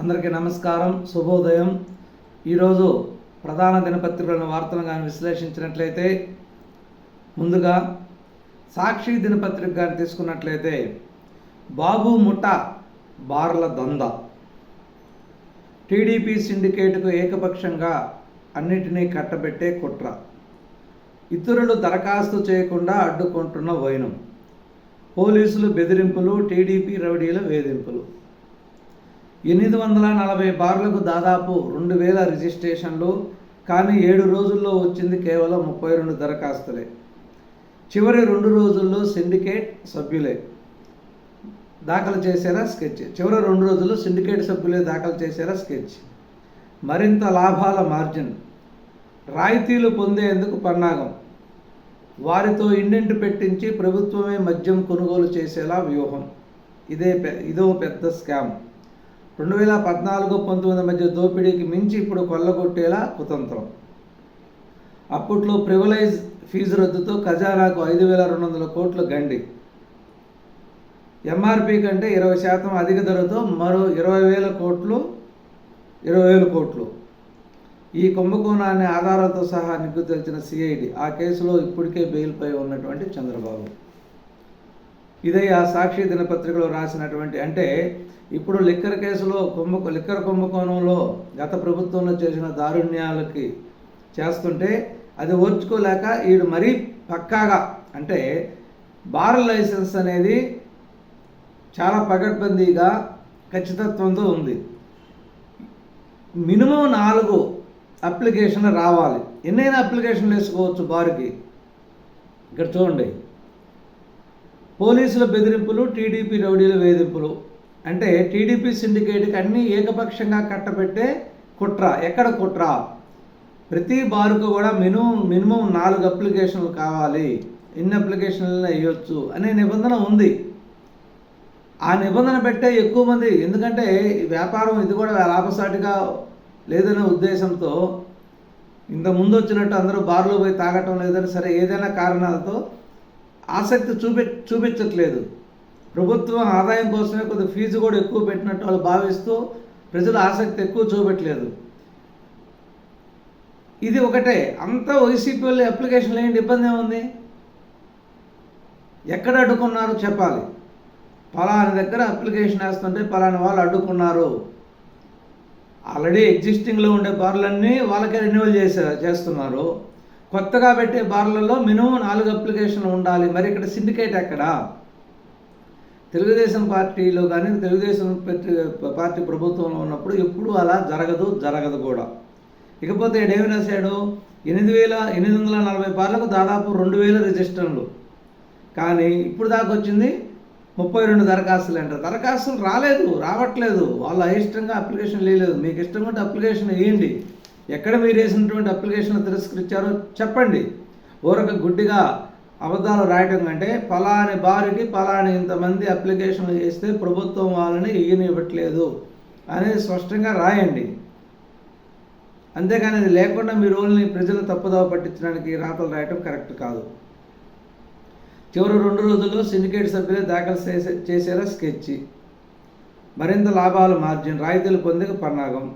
అందరికీ నమస్కారం శుభోదయం. ఈరోజు ప్రధాన దినపత్రికలను వార్తలను కానీ విశ్లేషించినట్లయితే ముందుగా సాక్షి దినపత్రిక కానీ తీసుకున్నట్లయితే బాబు ముఠ బార్ల దంద. టీడీపీ సిండికేట్కు ఏకపక్షంగా అన్నిటినీ కట్టబెట్టే కుట్ర. ఇతరులు దరఖాస్తు చేయకుండా అడ్డుకుంటున్న వైనం. పోలీసులు బెదిరింపులు టీడీపీ రౌడీల వేధింపులు. ఎనిమిది వందల నలభై బార్లకు దాదాపు రెండు వేల రిజిస్ట్రేషన్లు కానీ ఏడు రోజుల్లో వచ్చింది కేవలం ముప్పై రెండు దరఖాస్తులే. చివరి రెండు రోజుల్లో సిండికేట్ సభ్యులే దాఖలు చేశారా స్కెచ్. చివరి రెండు రోజుల్లో సిండికేట్ సభ్యులే దాఖలు చేశారా స్కెచ్. మరింత లాభాల మార్జిన్. రాయితీలు పొందేందుకు పన్నాగం. వారితో ఇండింటి పెట్టించి ప్రభుత్వమే మద్యం కొనుగోలు చేసేలా వ్యూహం. ఇదే పె- ఇదో పెద్ద స్కామ్. రెండు వేల పద్నాలుగు పంతొమ్మిది మధ్య దోపిడీకి మించి ఇప్పుడు కొల్లగొట్టేలా కుతంత్రం. అప్పట్లో ప్రివలైజ్ ఫీజు రద్దుతో ఖజానాకు ఐదు వేల రెండు వందల కోట్ల గండి. ఎంఆర్పి కంటే ఇరవై శాతం అధిక ధరతో మరో ఇరవై వేల కోట్లు ఇరవై వేల కోట్లు. ఈ కుంభకోణాన్ని ఆధారాలతో సహా నిగ్గు తెలిసిన సిఐడి ఆ కేసులో ఇప్పటికే బెయిల్పై ఉన్నటువంటి చంద్రబాబు. ఇదే ఆ సాక్షి దినపత్రికలో రాసినటువంటి అంటే ఇప్పుడు లిక్కర్ కేసులో కుంభ లిక్కర్ కుంభకోణంలో గత ప్రభుత్వంలో చేసిన దారుణ్యాలకి చేస్తుంటే అది ఓర్చుకోలేక ఈడు మరీ పక్కాగా అంటే బార్ లైసెన్స్ అనేది చాలా పగడ్బందీగా ఖచ్చితత్వంతో ఉంది. మినిమం నాలుగు అప్లికేషన్లు రావాలి. ఎన్నైనా అప్లికేషన్లు వేసుకోవచ్చు బారుకి. ఇక్కడ చూడండి. పోలీసుల బెదిరింపులు టీడీపీ రౌడీల వేధింపులు. అంటే టీడీపీ సిండికేట్కి అన్నీ ఏకపక్షంగా కట్టబెట్టే కుట్ర. ఎక్కడ కుట్ర? ప్రతి బారుకు కూడా మినిమం మినిమం నాలుగు అప్లికేషన్లు కావాలి. ఎన్ని అప్లికేషన్లు వేయొచ్చు అనే నిబంధన ఉంది. ఆ నిబంధన పెట్టే ఎక్కువ మంది ఎందుకంటే వ్యాపారం ఇది కూడా లాభసాటిగా లేదనే ఉద్దేశంతో ఇంత ముందు వచ్చినట్టు అందరూ బార్లో పోయి తాగటం లేదని సరే ఏదైనా కారణాలతో ఆసక్తి చూపి చూపించట్లేదు. ప్రభుత్వం ఆదాయం కోసమే కొద్ది ఫీజు కూడా ఎక్కువ పెట్టినట్టు వాళ్ళు భావిస్తూ ప్రజలు ఆసక్తి ఎక్కువ చూపెట్టలేదు. ఇది ఒకటే. అంతా వైసీపీ వాళ్ళు అప్లికేషన్ లేని ఇబ్బంది ఏముంది? ఎక్కడ అడ్డుకున్నారో చెప్పాలి. పలాని దగ్గర అప్లికేషన్ వేస్తుంటే పలాని వాళ్ళు అడ్డుకున్నారు. ఆల్రెడీ ఎగ్జిస్టింగ్లో ఉండే బార్లన్నీ వాళ్ళకే రెన్యువల్ చేసే చేస్తున్నారు. కొత్తగా పెట్టే బార్లలో మినిమం నాలుగు అప్లికేషన్లు ఉండాలి. మరి ఇక్కడ సిండికేట్ ఎక్కడా? తెలుగుదేశం పార్టీలో కానీ తెలుగుదేశం పార్టీ ప్రభుత్వంలో ఉన్నప్పుడు ఎప్పుడూ అలా జరగదు జరగదు కూడా. ఇకపోతే ఏమి రాశాడు? ఎనిమిది వేల ఎనిమిది వందల నలభై బార్లకు దాదాపు రెండు వేల రిజిస్టర్లు. కానీ ఇప్పుడు దాకా వచ్చింది ముప్పై రెండు దరఖాస్తులు అంటారు దరఖాస్తులు రాలేదు రావట్లేదు. వాళ్ళ అయిష్టంగా అప్లికేషన్ లేదు మీకు ఇష్టం ఉంటే అప్లికేషన్ వేయండి. ఎక్కడ మీరు వేసినటువంటి అప్లికేషన్ తిరస్కరించారో చెప్పండి. ఊరక గుడ్డిగా అబద్ధాలు రాయటం కంటే పలాని బారికి పలాని ఇంతమంది అప్లికేషన్లు చేస్తే ప్రభుత్వం వాళ్ళని ఇవ్వనివ్వట్లేదు అనేది స్పష్టంగా రాయండి. అంతేగాని అది లేకుండా మీ రోల్ని ప్రజలు తప్పుదోవ పట్టించడానికి రాతలు రాయటం కరెక్ట్ కాదు. చివరి రెండు రోజుల్లో సిండికేట్ సభ్యులే దాఖలు చేసే చేసేలా స్కెచ్ మరింత లాభాలు మార్జిన్ రాయితీలు పొందే పన్నాగం.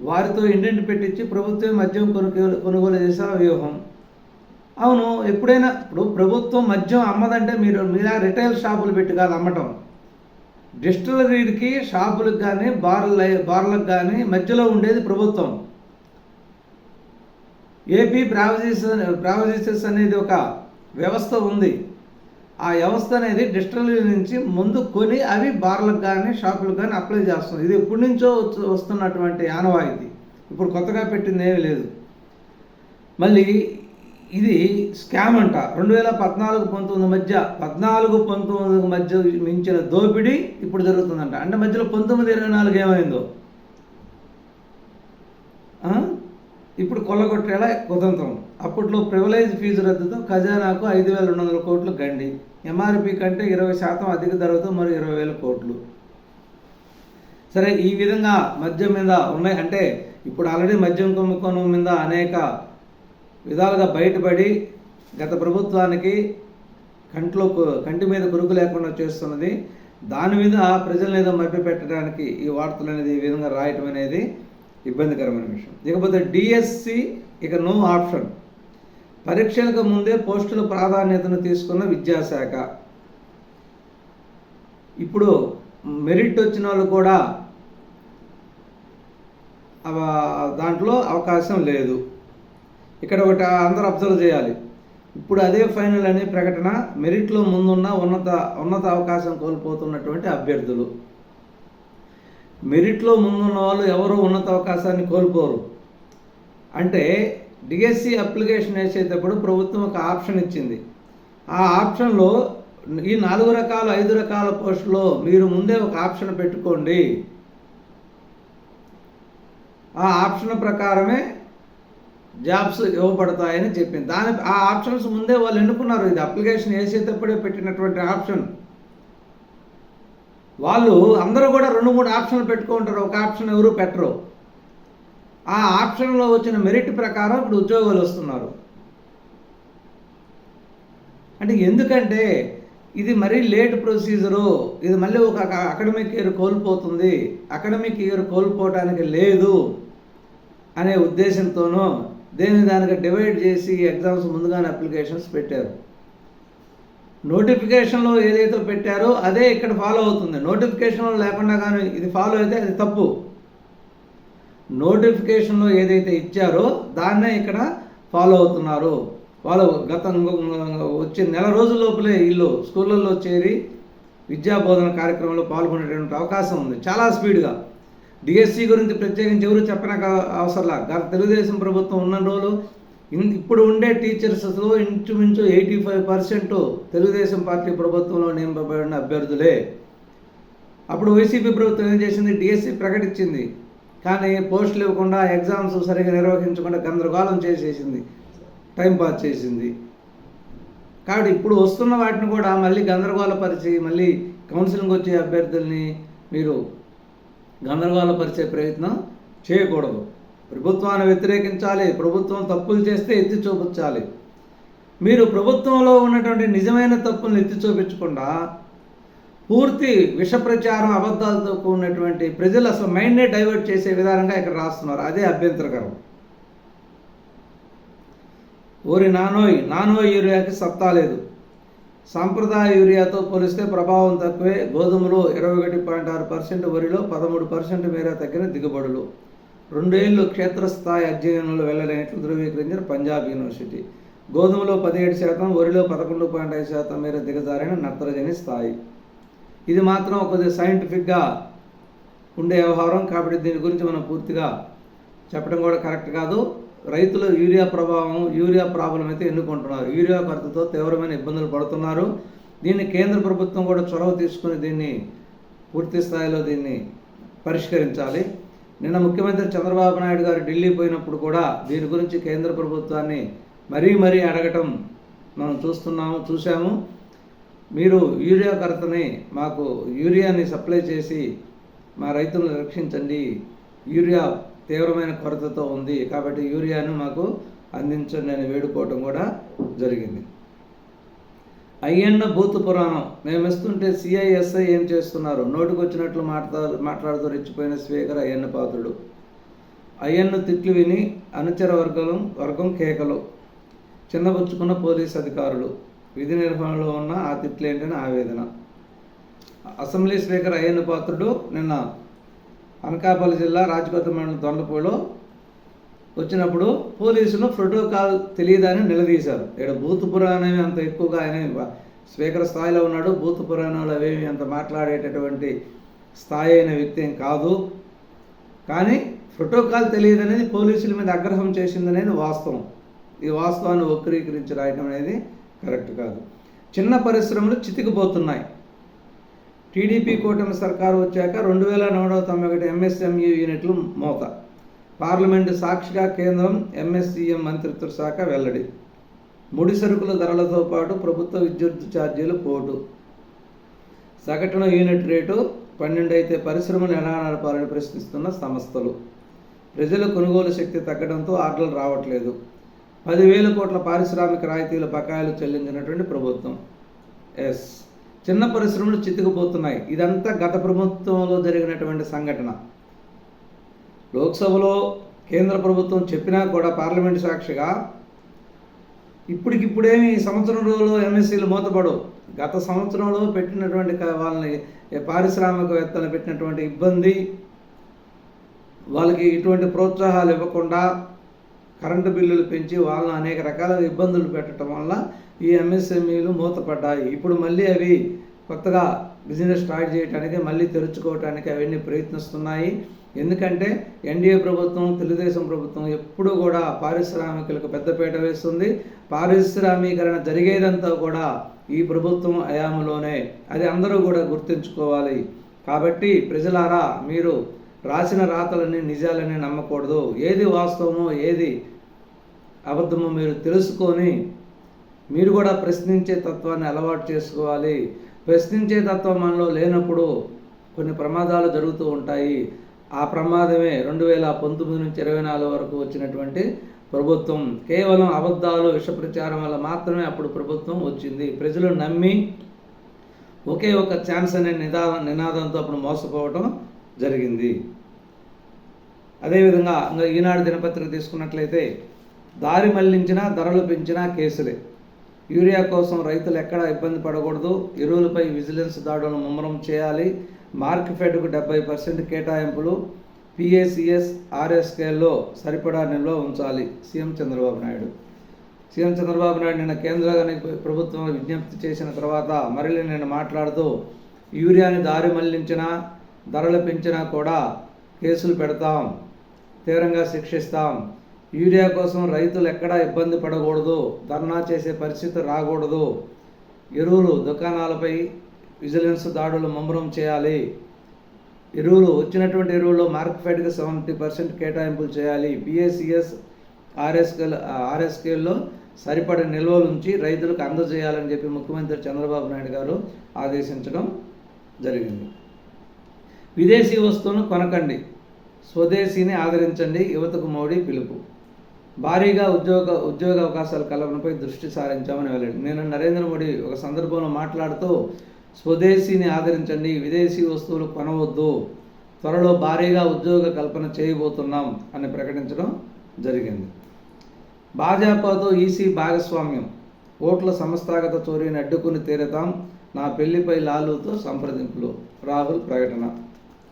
వారితో ఇండెంట్ పెట్టించి ప్రభుత్వం మద్యం కొనుగోలు కొనుగోలు చేసే వ్యూహం. అవును ఎప్పుడైనా ఇప్పుడు ప్రభుత్వం మద్యం అమ్మదంటే మీరు మీద రిటైల్ షాపులు పెట్టి కాదు అమ్మటం. డిస్టిలరీకి షాపులకు కానీ బార్ల బార్లకు కానీ మధ్యలో ఉండేది ప్రభుత్వం. ఏపీ బ్రావజీస్ బ్రావజీసెస్ అనేది ఒక వ్యవస్థ ఉంది. ఆ వ్యవస్థ అనేది డిస్టిలరీ నుంచి ముందు కొని అవి బార్లకు కానీ షాపులకు కానీ అప్లై చేస్తుంది. ఇది ఎప్పటి నుంచో వస్తున్నటువంటి ఆనవాయితీ ఇప్పుడు కొత్తగా పెట్టింది ఏమీ లేదు. మళ్ళీ ఇది స్కామ్ అంట. రెండు వేల పద్నాలుగు పంతొమ్మిది మధ్య పద్నాలుగు పంతొమ్మిది మధ్య మించిన దోపిడీ ఇప్పుడు జరుగుతుందంట. అంటే మధ్యలో పంతొమ్మిది ఇరవై నాలుగు ఏమైందో? ఇప్పుడు కొల్లగొట్టేలా కుతంత్రం. అప్పట్లో ప్రివలైజ్ ఫీజు రద్దుతో ఖజానాకు ఐదు వేల రెండు వందల కోట్లు గండి. ఎంఆర్పి కంటే ఇరవై శాతం అధిక ధరతో మరో ఇరవై వేల కోట్లు. సరే ఈ విధంగా మద్యం మీద ఉన్నాయి అంటే ఇప్పుడు ఆల్రెడీ మద్యం కుంభకోణం మీద అనేక విధాలుగా బయటపడి గత ప్రభుత్వానికి కంట్లో కంటి మీద కురుకు లేకుండా చేస్తున్నది. దాని మీద ప్రజలను ఏదో మభ్యపెట్టడానికి ఈ వార్తలు అనేది ఈ విధంగా రాయటం అనేది ఇబ్బందికరమైన విషయం. ఇకపోతే డిఎస్సి ఇక నో ఆప్షన్ పరీక్షలకు ముందే పోస్టుల ప్రాధాన్యతను తీసుకున్న విద్యాశాఖ. ఇప్పుడు మెరిట్ వచ్చిన వాళ్ళు కూడా దాంట్లో అవకాశం లేదు. ఇక్కడ ఒకటి అందరూ అబ్జర్వ్ చేయాలి. ఇప్పుడు అదే ఫైనల్ అనే ప్రకటన మెరిట్లో ముందున్న ఉన్నత ఉన్నత అవకాశం కోల్పోతున్నటువంటి అభ్యర్థులు. మెరిట్లో ముందున్న వాళ్ళు ఎవరు ఉన్నత అవకాశాన్ని కోల్పోరు. అంటే డిఎస్సి అప్లికేషన్ వేసేటప్పుడు ప్రభుత్వం ఒక ఆప్షన్ ఇచ్చింది. ఆ ఆప్షన్లో ఈ నాలుగు రకాల ఐదు రకాల పోస్టులో మీరు ముందే ఒక ఆప్షన్ పెట్టుకోండి. ఆ ఆప్షన్ ప్రకారమే జాబ్స్ ఇవ్వబడతాయని చెప్పింది. దాని ఆ ఆప్షన్స్ ముందే వాళ్ళు ఎన్నుకున్నారు. ఇది అప్లికేషన్ వేసేటప్పుడే పెట్టినటువంటి ఆప్షన్. వాళ్ళు అందరూ కూడా రెండు మూడు ఆప్షన్లు పెట్టుకుంటారు. ఒక ఆప్షన్ ఎవరు పెట్టరు. ఆ ఆప్షన్లో వచ్చిన మెరిట్ ప్రకారం ఇప్పుడు ఉద్యోగాలు వస్తున్నారు. అంటే ఎందుకంటే ఇది మరీ లేట్ ప్రొసీజరు ఇది మళ్ళీ ఒక అకాడమిక్ ఇయర్ కోల్పోతుంది అకాడమిక్ ఇయర్ కోల్పోవటానికి లేదు అనే ఉద్దేశంతోనూ దేని దానికి డివైడ్ చేసి ఎగ్జామ్స్ ముందుగానే అప్లికేషన్స్ పెట్టారు. నోటిఫికేషన్లో ఏదైతే పెట్టారో అదే ఇక్కడ ఫాలో అవుతుంది. నోటిఫికేషన్లో లేకుండా కానీ ఇది ఫాలో అయితే అది తప్పు. నోటిఫికేషన్లో ఏదైతే ఇచ్చారో దాన్నే ఇక్కడ ఫాలో అవుతున్నారు. వాళ్ళు గత వచ్చే నెల రోజుల లోపలే వీళ్ళు స్కూళ్ళల్లో చేరి విద్యా బోధన కార్యక్రమంలో పాల్గొనేటువంటి అవకాశం ఉంది. చాలా స్పీడ్గా. డిఎస్సి గురించి ప్రత్యేకించి ఎవరు చెప్పనక అవసరంలా. గత తెలుగుదేశం ప్రభుత్వం ఉన్న రోజులు ఇన్- ఇప్పుడు ఉండే టీచర్స్లో ఇంచుమించు eighty five percent Telugu Desam party ప్రభుత్వంలో నియమబడిన అభ్యర్థులే. అప్పుడు వైసీపీ ప్రభుత్వం ఏం చేసింది? డిఎస్సి ప్రకటించింది. కానీ పోస్టులు ఇవ్వకుండా ఎగ్జామ్స్ సరిగ్గా నిర్వహించకుండా గందరగోళం చేసేసింది. టైం పాస్ చేసింది. కాబట్టి ఇప్పుడు వస్తున్న వాటిని కూడా మళ్ళీ గందరగోళపరిచి మళ్ళీ కౌన్సిలింగ్ వచ్చే అభ్యర్థుల్ని మీరు గందరగోళపరిచే ప్రయత్నం చేయకూడదు. ప్రభుత్వాన్ని వ్యతిరేకించాలి ప్రభుత్వం తప్పులు చేస్తే ఎత్తి చూపించాలి. మీరు ప్రభుత్వంలో ఉన్నటువంటి నిజమైన తప్పులను ఎత్తి చూపించకుండా పూర్తి విష ప్రచారం అబద్ధాలతో కూడినటువంటి ప్రజలు అసలు మైండ్నే డైవర్ట్ చేసే విధానంగా ఇక్కడ రాస్తున్నారు. అదే అభ్యంతరకరం. ఓరి నానోయ్ నానోయ్ యూరియాకి సత్తా లేదు. సాంప్రదాయ యూరియాతో పోలిస్తే ప్రభావం తక్కువే. గోధుమలో ఇరవై ఒకటి పాయింట్ ఆరు పర్సెంట్ వరిలో పదమూడు పర్సెంట్ మేర తగ్గిన దిగుబడులు. రెండేళ్ళు క్షేత్రస్థాయి అధ్యయనంలో వెళ్ళలేనట్లు ధృవీకరించిన పంజాబ్ యూనివర్సిటీ. గోధుమలో పదిహేడు శాతం వరిలో పదకొండు పాయింట్ ఐదు శాతం మేర దిగజారిన నత్రజని స్థాయి. ఇది మాత్రం కొద్దిగా సైంటిఫిక్గా ఉండే వ్యవహారం. కాబట్టి దీని గురించి మనం పూర్తిగా చెప్పడం కూడా కరెక్ట్ కాదు. రైతులు యూరియా ప్రభావం యూరియా ప్రాబ్లం అయితే ఎన్నుకుంటున్నారు. యూరియా కొరతతో తీవ్రమైన ఇబ్బందులు పడుతున్నారు. దీన్ని కేంద్ర ప్రభుత్వం కూడా చొరవ తీసుకుని దీన్ని పూర్తి స్థాయిలో దీన్ని పరిష్కరించాలి. నిన్న ముఖ్యమంత్రి చంద్రబాబు నాయుడు గారు ఢిల్లీ పోయినప్పుడు కూడా దీని గురించి కేంద్ర ప్రభుత్వాన్ని మరీ మరీ అడగటం మనం చూస్తున్నాము చూసాము మీరు యూరియా కొరతని మాకు యూరియాని సప్లై చేసి మా రైతులను రక్షించండి. యూరియా తీవ్రమైన కొరతతో ఉంది. కాబట్టి యూరియాను మాకు అందించండి అని వేడుకోవటం కూడా జరిగింది. అయ్యన్న భూత పురాణం. మేము ఇస్తుంటే సిఐఎస్ఐ ఏం చేస్తున్నారు? నోటుకొచ్చినట్లు మాట్లా మాట్లాడుతూ రెచ్చిపోయిన స్పీకర్ అయ్యన్న పాత్రుడు. అయ్యన్న తిట్లు విని అనుచర వర్గం వర్గం కేకలు. చిన్నబుచ్చుకున్న పోలీస్ అధికారులు. విధి నిర్వహణలో ఉన్న ఆ తిట్లేంటని ఆవేదన. అసెంబ్లీ స్పీకర్ అయ్యన్న పాత్రుడు నిన్న అనకాపల్లి జిల్లా రాజకోట మండలం దొండపూడిలో వచ్చినప్పుడు పోలీసులు ప్రోటోకాల్ తెలియదని నిలదీశారు. ఇక్కడ బూత్ పురాణం అంత ఎక్కువగా ఆయన స్పీకర్ స్థాయిలో ఉన్నాడు. బూత్ పురాణాలు అవేమి అంత మాట్లాడేటటువంటి స్థాయి అయిన వ్యక్తి ఏం కాదు. కానీ ప్రోటోకాల్ తెలియదనేది పోలీసుల మీద ఆగ్రహం చేసిందనేది వాస్తవం. ఈ వాస్తవాన్ని వక్రీకరించి రాయటం అనేది కరెక్ట్ కాదు. చిన్న పరిశ్రమలు చితికిపోతున్నాయి. టీడీపీ కూటమి సర్కారు వచ్చాక రెండు వేల నూట తొంభై ఒకటి ఎంఎస్ఎంఈ యూనిట్లు మోత. పార్లమెంటు సాక్షిగా కేంద్రం ఎంఎస్సీఎం మంత్రిత్వ శాఖ వెల్లడి. ముడి సరుకుల ధరలతో పాటు ప్రభుత్వ విద్యుత్ ఛార్జీలు పోటు. సగటున యూనిట్ రేటు పన్నెండు అయితే పరిశ్రమలు ఎలా నడపాలని ప్రశ్నిస్తున్న సంస్థలు. ప్రజల కొనుగోలు శక్తి తగ్గడంతో ఆర్డర్లు రావట్లేదు. పదివేల కోట్ల పారిశ్రామిక రాయితీల బకాయిలు చెల్లించినటువంటి ప్రభుత్వం. ఎస్. చిన్న పరిశ్రమలు చితికిపోతున్నాయి. ఇదంతా గత ప్రభుత్వంలో జరిగినటువంటి సంఘటన. లోక్సభలో కేంద్ర ప్రభుత్వం చెప్పినా కూడా పార్లమెంటు సాక్షిగా ఇప్పటికిప్పుడేమి ఈ సంవత్సరం ఎంఎస్సీలు మూతపడవు. గత సంవత్సరంలో పెట్టినటువంటి వాళ్ళని పారిశ్రామికవేత్తలు పెట్టినటువంటి ఇబ్బంది వాళ్ళకి ఇటువంటి ప్రోత్సాహాలు ఇవ్వకుండా కరెంటు బిల్లులు పెంచి వాళ్ళని అనేక రకాల ఇబ్బందులు పెట్టడం వల్ల ఈ ఎంఎస్ఎంఈలు మూతపడ్డాయి. ఇప్పుడు మళ్ళీ అవి కొత్తగా బిజినెస్ స్టార్ట్ చేయడానికి మళ్ళీ తెరుచుకోవడానికి అవన్నీ ప్రయత్నిస్తున్నాయి. ఎందుకంటే ఎన్డీఏ ప్రభుత్వం తెలుగుదేశం ప్రభుత్వం ఎప్పుడూ కూడా పారిశ్రామికులకు పెద్దపీట వేస్తుంది. పారిశ్రామీకరణ జరిగేదంతా కూడా ఈ ప్రభుత్వం హయాంలోనే అది అందరూ కూడా గుర్తుంచుకోవాలి. కాబట్టి ప్రజలారా మీరు రాసిన రాతలని నిజాలని నమ్మకూడదు. ఏది వాస్తవమో ఏది అబద్ధమో మీరు తెలుసుకొని మీరు కూడా ప్రశ్నించే తత్వాన్ని అలవాటు చేసుకోవాలి. ప్రశ్నించే తత్వం మనలో లేనప్పుడు కొన్ని ప్రమాదాలు జరుగుతూ ఉంటాయి. ఆ ప్రమాదమే రెండు వేల పంతొమ్మిది నుంచి ఇరవై నాలుగు వరకు వచ్చినటువంటి ప్రభుత్వం. కేవలం అబద్ధాలు విష ప్రచారం వల్ల మాత్రమే అప్పుడు ప్రభుత్వం వచ్చింది. ప్రజలు నమ్మి ఒకే ఒక ఛాన్స్ అనే నిదా నినాదంతో అప్పుడు మోసపోవటం జరిగింది. అదేవిధంగా ఇంకా ఈనాడు దినపత్రిక తీసుకున్నట్లయితే దారి మళ్ళించినా ధరలు పెంచినా కేసులే. యూరియా కోసం రైతులు ఎక్కడ ఇబ్బంది పడకూడదు. ఎరువులపై విజిలెన్స్ దాడులను ముమ్మరం చేయాలి. మార్కెఫెడ్కు డెబ్బై పర్సెంట్ కేటాయింపులు. పిఏసిఎస్ ఆర్ఎస్కేల్లో సరిపడా నిల్వ ఉంచాలి. సీఎం చంద్రబాబు నాయుడు. సీఎం చంద్రబాబు నాయుడు నిన్న కేంద్ర ప్రభుత్వం విజ్ఞప్తి చేసిన తర్వాత మరలి నేను మాట్లాడుతూ యూరియాని దారి మళ్ళించినా ధరలు పెంచినా కూడా కేసులు పెడతాం తీవ్రంగా శిక్షిస్తాం. యూరియా కోసం రైతులు ఎక్కడా ఇబ్బంది పడకూడదు ధర్నా చేసే పరిస్థితి రాకూడదు. ఎరువులు దుకాణాలపై విజిలెన్స్ దాడులు ముమ్మరం చేయాలి. ఎరువులు వచ్చినటువంటి ఎరువుల్లో మార్కెట్కి సెవెంటీ పర్సెంట్ కేటాయింపులు చేయాలి. బిఎస్సిఎస్ ఆర్ఎస్కే ఆర్ఎస్కేల్లో సరిపడ నిల్వలు ఉంచి రైతులకు అందజేయాలని చెప్పి ముఖ్యమంత్రి చంద్రబాబు నాయుడు గారు ఆదేశించడం జరిగింది. విదేశీ వస్తువును కొనకండి. స్వదేశీని ఆదరించండి. యువతకు మోడీ పిలుపు. భారీగా ఉద్యోగ ఉద్యోగ అవకాశాల కల్పనపై దృష్టి సారించామని వెళ్ళాడు నేను నరేంద్ర మోడీ ఒక సందర్భంలో మాట్లాడుతూ స్వదేశీని ఆదరించండి. విదేశీ వస్తువులు కొనవద్దు. త్వరలో భారీగా ఉద్యోగ కల్పన చేయబోతున్నాం అని ప్రకటించడం జరిగింది. భాజపాతో ఈసీ భాగస్వామ్యం. ఓట్ల సంస్థాగత చోరీని అడ్డుకుని తీరతాం. నా పెళ్ళిపై లాలుతో సంప్రదింపులు. రాహుల్ ప్రకటన.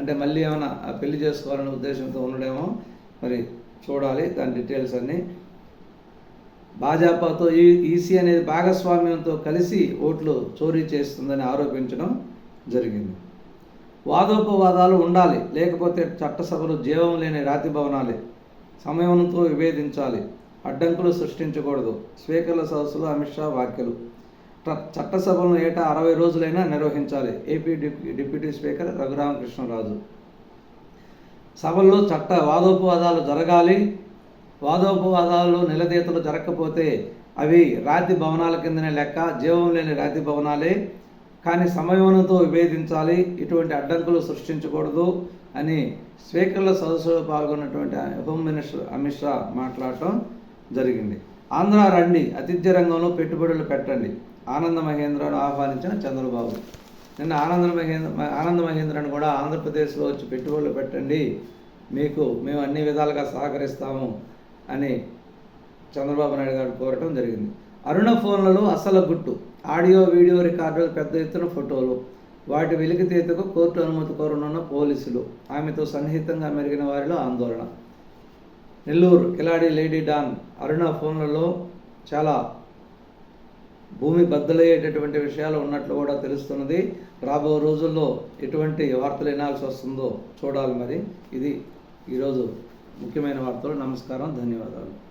అంటే మళ్ళీ ఏమైనా పెళ్ళి చేసుకోవాలనే ఉద్దేశంతో ఉండడేమో మరి చూడాలి దాని డీటెయిల్స్ అన్నీ. భాజపాతో ఈ ఈసీ అనేది భాగస్వామ్యంతో కలిసి ఓట్లు చోరీ చేస్తుందని ఆరోపించడం జరిగింది. వాదోపవాదాలు ఉండాలి లేకపోతే చట్టసభలు జీవం లేని రాతి భవనాలే. సమయంతో విభేదించాలి అడ్డంకులు సృష్టించకూడదు. స్పీకర్ల సదస్సులో అమిత్ షా వ్యాఖ్యలు. చట్టసభలను ఏటా అరవై రోజులైనా నిర్వహించాలి. ఏపీ డిప్యూ డిప్యూటీ స్పీకర్ రఘురామకృష్ణరాజు. సభల్లో చట్ట వాదోపవాదాలు జరగాలి. వాదోపవాదాలు నిలదీతలు జరగకపోతే అవి రాతి భవనాల కిందనే లెక్క జీవం లేని రాతి భవనాలే. కానీ సమయమునతో విభేదించాలి. ఇటువంటి అడ్డంకులు సృష్టించకూడదు అని స్పీకర్ల సదస్సులో పాల్గొన్నటువంటి హోమ్ మినిస్టర్ అమిత్ షా మాట్లాడటం జరిగింది. ఆంధ్ర రండి అతిథ్య రంగంలో పెట్టుబడులు పెట్టండి. ఆనంద మహేంద్రను ఆహ్వానించిన చంద్రబాబు. నిన్న ఆనంద మహేంద్ర ఆనంద మహేంద్రను కూడా ఆంధ్రప్రదేశ్లో వచ్చి పెట్టుబడులు పెట్టండి. మీకు మేము అన్ని విధాలుగా సహకరిస్తాము అని చంద్రబాబు నాయుడు గారు కోరటం జరిగింది. అరుణ ఫోన్లలో అసలు గుట్టు ఆడియో వీడియో రికార్డులు పెద్ద ఎత్తున ఫోటోలు. వాటి వెలికితీతకు కోర్టు అనుమతి కోరనున్న పోలీసులు. ఆమెతో సన్నిహితంగా మెరిగిన వారిలో ఆందోళన. నెల్లూరు కిలాడి లేడీ డాన్ అరుణ ఫోన్లలో చాలా భూమి బద్దలయ్యేటటువంటి విషయాలు ఉన్నట్లు కూడా తెలుస్తున్నది. రాబో రోజుల్లో ఎటువంటి వార్తలు వినాల్సి వస్తుందో చూడాలి మరి. ఇది ఈరోజు ముఖ్యమైన వార్తలు. నమస్కారం. ధన్యవాదాలు.